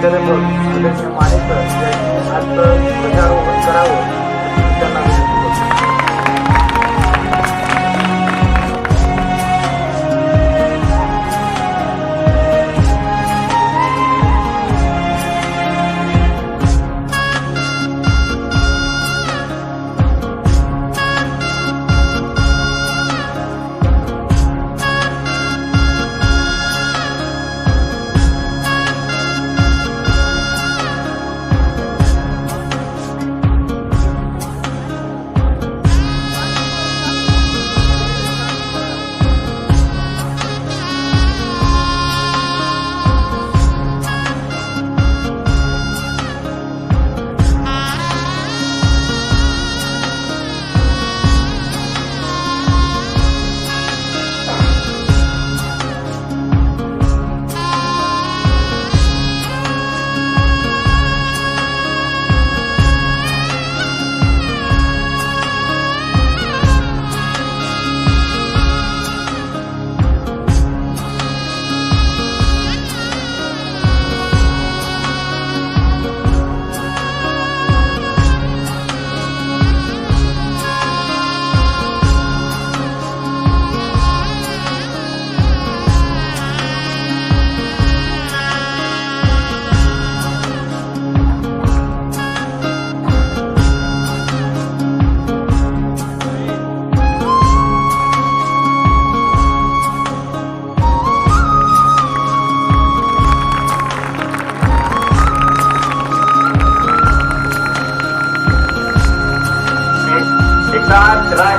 Terrible.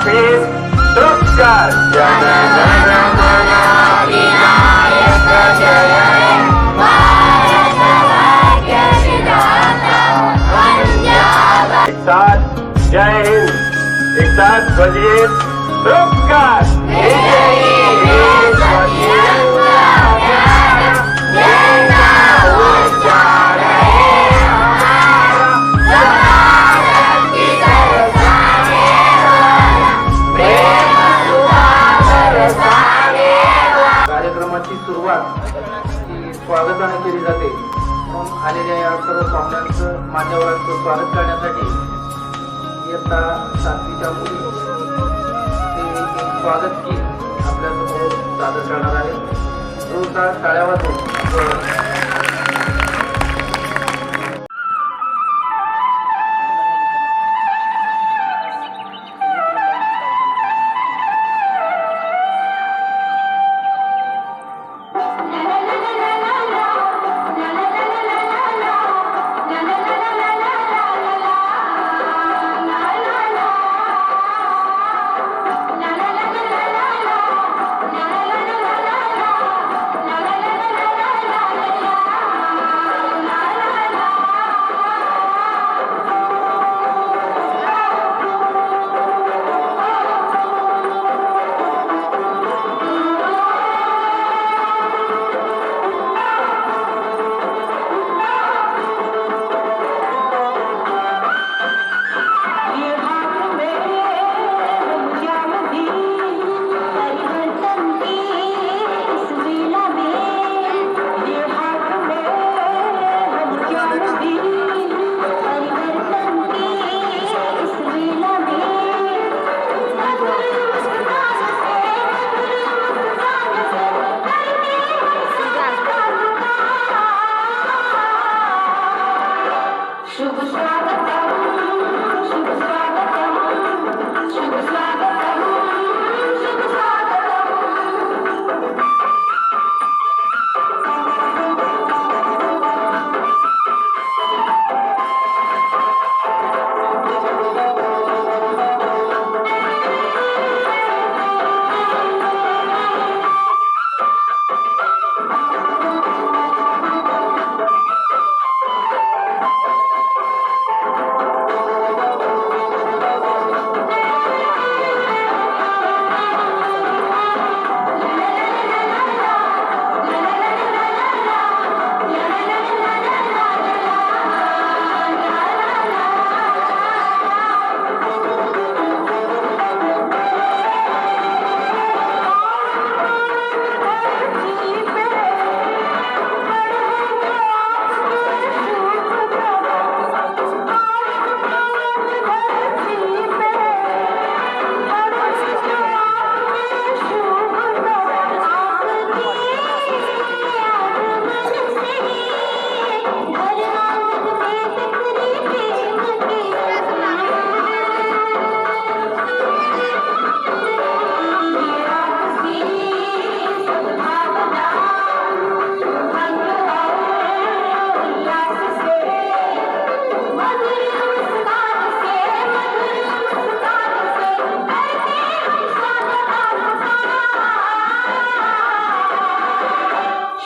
Hafiz Trubskar एक साथ जय हिंद एक साथ बजिए Trubskar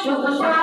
Chupa, chupa.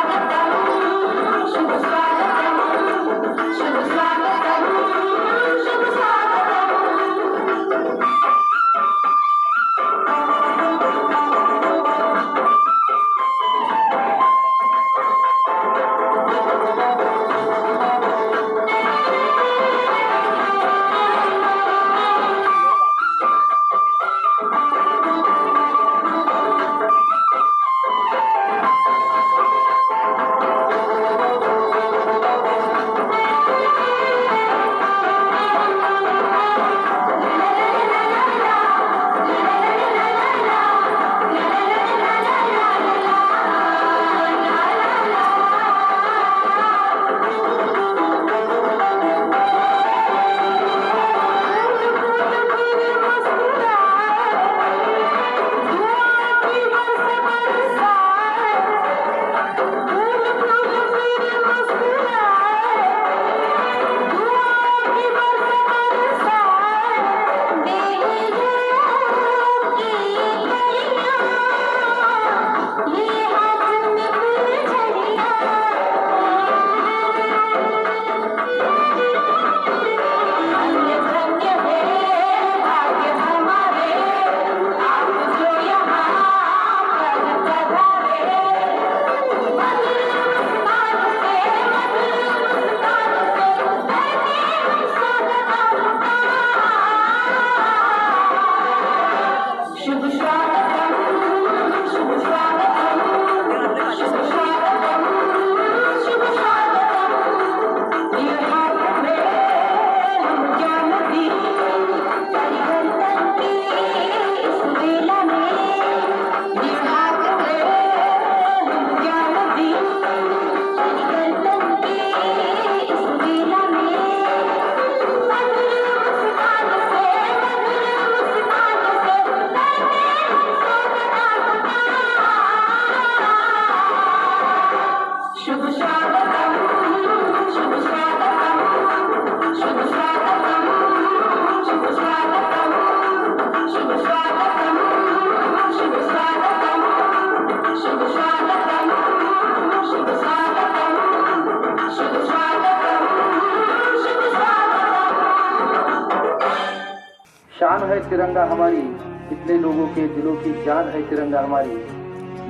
है तिरंगा हमारी। कितने लोगों के दिलों की जान है तिरंगा हमारी।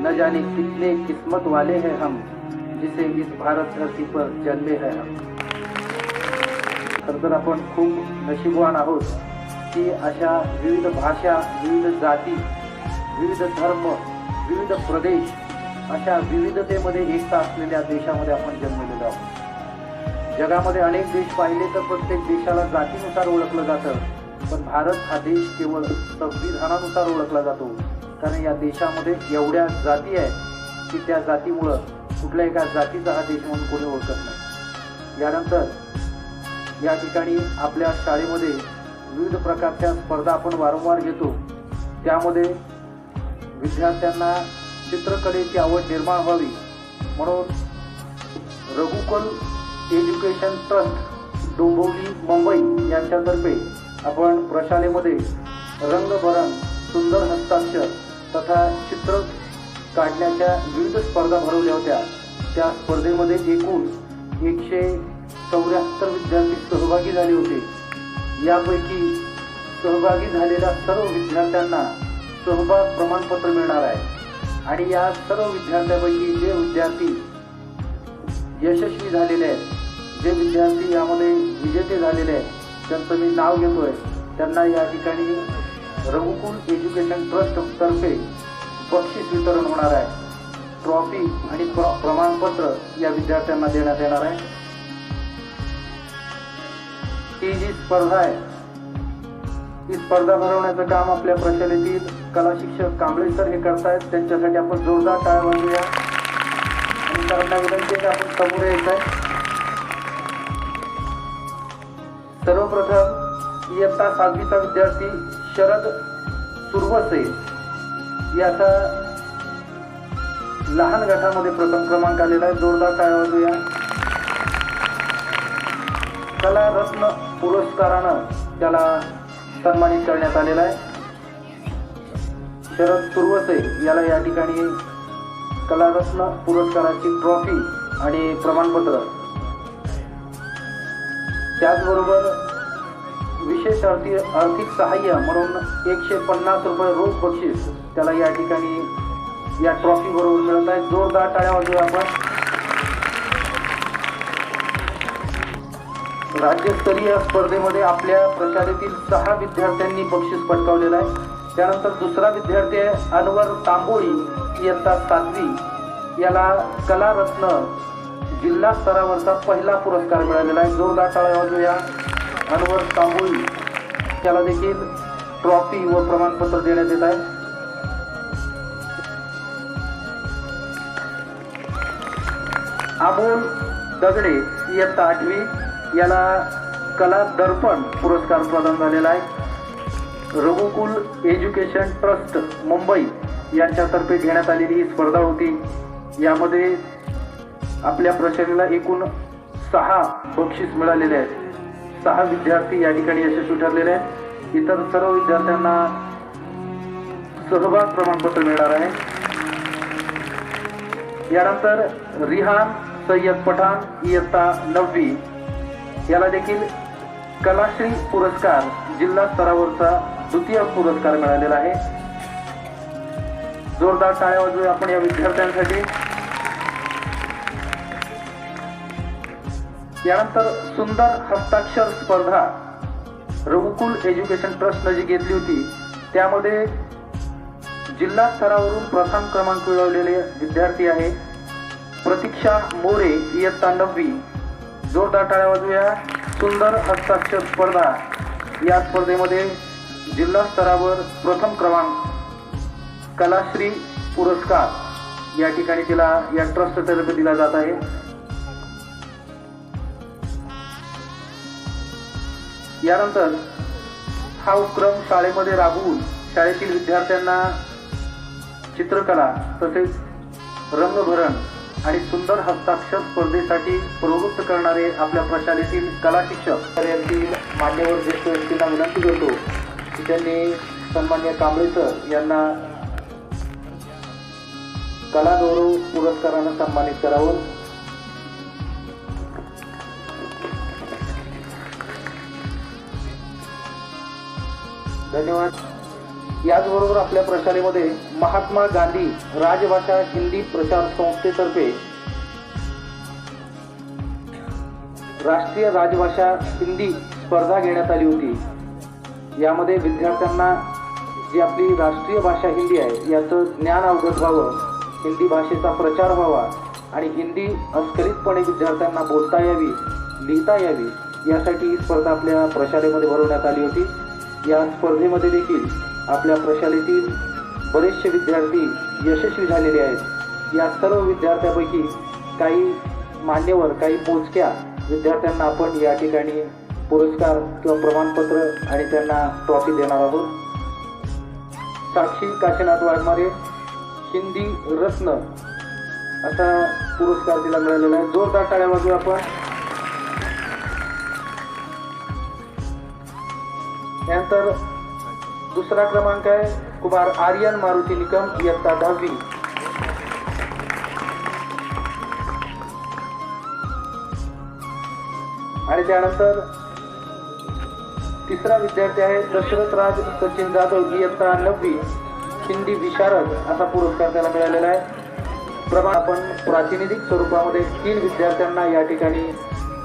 न जाने कितने किस्मत वाले हैं हम जिसे इस भारत धरती पर जन्मे हैं हम। खर तर आपण खूप नशीबवान आहोत की अशा विविध भाषा विविध जाती विविध धर्म विविध प्रदेश अशा विविधतेमध्ये एकता असलेल्या देशामध्ये आपण जन्मलेलो आहोत. जगामध्ये अनेक देश पाहिले तर प्रत्येक देशाला जातीनुसार ओळखलं जातं. पण भारत हा देश केवळ संविधानानुसार ओळखला जातो. कारण या देशामध्ये एवढ्या जाती आहेत की त्या जातीमुळं कुठल्या एका जातीचा हा देश म्हणून कोणी ओळखत नाही. यानंतर या ठिकाणी आपल्या शाळेमध्ये विविध प्रकारच्या स्पर्धा आपण वारंवार घेतो. त्यामध्ये विद्यार्थ्यांना चित्रकलेची आवड निर्माण व्हावी म्हणून रघुकल एज्युकेशन ट्रस्ट डोंबिवली मुंबई यांच्यातर्फे आपण प्रशालेमध्ये रंगभरण सुंदर हस्ताक्षर तथा चित्र काढण्याच्या विविध स्पर्धा भरवल्या होत्या. त्या स्पर्धेमध्ये एकूण एकशे चौऱ्याहत्तर विद्यार्थी सहभागी झाले होते. यापैकी सहभागी झालेल्या सर्व विद्यार्थ्यांना सहभाग प्रमाणपत्र मिळणार आहे. आणि या सर्व विद्यार्थ्यांपैकी जे विद्यार्थी यशस्वी झालेले आहेत जे विद्यार्थी यामध्ये विजेते झालेले आहेत त्यांचं मी नाव घेतोय. त्यांना या ठिकाणी रघुकुल एज्युकेशन ट्रस्ट तर्फे बक्षीस वितरण होणार आहे. ट्रॉफी आणि प्रमाणपत्र या विद्यार्थ्यांना देण्यात येणार आहे. ही जी स्पर्धा आहे ही स्पर्धा भरवण्याचं काम आपल्या प्रशालेतील कला शिक्षक कांबळे सर हे करतायत. त्यांच्यासाठी आपण जोरदार टाळ वाजवूया. आणि सरांना विनंती आहे आपण समोर यायचं आहे सर्वप्रथम इयत्ता सातवीचा विद्यार्थी शरद सुरवसे याचा लहान गटामध्ये प्रथम क्रमांक आलेला आहे. जोरदार काय वाजूया कला रत्न पुरस्कारानं त्याला सन्मानित करण्यात आलेला आहे. शरद सुरवसे याला या ठिकाणी कलारत्न पुरस्काराची ट्रॉफी आणि प्रमाणपत्र. त्याचबरोबर विशेष आर्थिक आर्थिक सहाय्य म्हणून एकशे पन्नास रुपये रोज बक्षीस त्याला या ठिकाणी या ट्रॉफी बरोबर मिळत आहे. जोरदार टाळ्या वाजू आपण. राज्यस्तरीय स्पर्धेमध्ये आपल्या प्रशालेतील सहा विद्यार्थ्यांनी बक्षीस पटकावलेलं आहे. त्यानंतर दुसरा विद्यार्थी आहे अनवर तांबोळी. इयत्ता सातवी. याला कलारत्न जिल्हा स्तरावरचा पहिला पुरस्कार मिळालेला आहे. जोरदार टाळ्या वाजवूया अनवर तांबोळी त्याला देखील ट्रॉफी व प्रमाणपत्र देण्यात येत आहे. अमोल दगडे इयत्ता आठवी. याला कला दर्पण पुरस्कार प्रदान झालेला आहे. रघुकुल एज्युकेशन ट्रस्ट मुंबई यांच्यातर्फे घेण्यात आलेली ही स्पर्धा होती. यामध्ये आपल्या प्रशालेला एकूण सहा बक्षीस मिळालेले आहेत. सहा विद्यार्थी या ठिकाणी यशस्वी ठरलेले आहेत. इतर सर्व विद्यार्थ्यांना सहभाग प्रमाणपत्र मिळणार आहे. यानंतर रिहान सय्यद पठाण इयत्ता नववी याला देखील कलाश्री पुरस्कार जिल्हा स्तरावरचा द्वितीय पुरस्कार मिळालेला आहे. जोरदार टाळ्या वाजवूया आपण या विद्यार्थ्यांसाठी यानंतर सुंदर हस्ताक्षर स्पर्धा रघुकुल एज्युकेशन ट्रस्टनं जी घेतली होती. त्यामध्ये जिल्हा स्तरावरून प्रथम क्रमांक मिळवलेले विद्यार्थी आहे. प्रतीक्षा मोरे इयत्ता नववी. जोरदार टाळ्या वाजूया सुंदर हस्ताक्षर स्पर्धा. या स्पर्धेमध्ये जिल्हा स्तरावर प्रथम क्रमांक कलाश्री पुरस्कार. या ठिकाणी तिला या ट्रस्टतर्फे दिला जात आहे. यानंतर हा उपक्रम शाळेमध्ये राबवून शाळेतील विद्यार्थ्यांना चित्रकला तसेच रंगभरण आणि सुंदर हस्ताक्षर स्पर्धेसाठी प्रवृत्त करणारे आपल्या प्रशालेतील कला शिक्षक तर मान्यवर ज्येष्ठ व्यक्तींना विनंती करतो की त्यांनी सन्मान्य कांबळे सर यांना कला गौरव पुरस्कारानं सन्मानित करावं. धन्यवाद. याचबरोबर आपल्या प्रशालेमध्ये महात्मा गांधी राजभाषा हिंदी प्रचार संस्थेतर्फे राष्ट्रीय राजभाषा हिंदी स्पर्धा घेण्यात आली होती. यामध्ये विद्यार्थ्यांना जी आपली राष्ट्रीय भाषा हिंदी आहे याचं ज्ञान अवगत व्हावं हिंदी भाषेचा प्रचार व्हावा आणि हिंदी अस्खलितपणे विद्यार्थ्यांना बोलता यावी लिहिता यावी यासाठी ही स्पर्धा आपल्या प्रशालेमध्ये भरवण्यात आली होती. या स्पर्धेमध्ये देखील आपल्या प्रशालेतील बरेचसे विद्यार्थी यशस्वी झालेले आहेत. या सर्व विद्यार्थ्यापैकी काही मान्यवर काही मोजक्या विद्यार्थ्यांना आपण या ठिकाणी पुरस्कार किंवा प्रमाणपत्र आणि त्यांना ट्रॉफी देणार आहोत. साक्षी काशीनाथ वाघमारे हिंदी रत्न असा पुरस्कार तिला मिळालेला आहे. जोरदार टाळ्या वाजू आपण. त्यानंतर दुसरा क्रमांक आहे कुमार आर्यन मारुती निकम इयत्ता दहावी. आणि त्यानंतर तिसरा विद्यार्थी आहे दशरथ राज सचिन जाधव इयत्ता नववी. हिंदी विशारद असा पुरस्कार त्याला मिळालेला आहे. प्रमाण आपण प्रातिनिधिक स्वरूपामध्ये तीन विद्यार्थ्यांना या ठिकाणी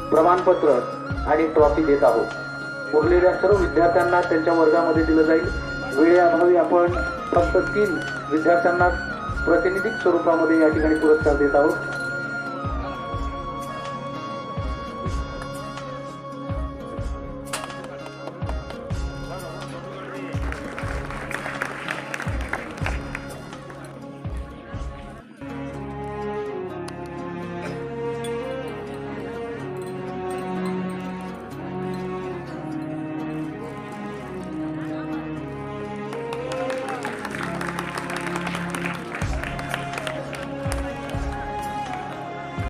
प्रमाणपत्र आणि ट्रॉफी देत आहोत. उरलेल्या सर्व विद्यार्थ्यांना त्यांच्या वर्गामध्ये दिलं जाईल. वेळेअभावी आपण फक्त तीन विद्यार्थ्यांना प्रातिनिधिक स्वरूपामध्ये या ठिकाणी पुरस्कार देत आहोत.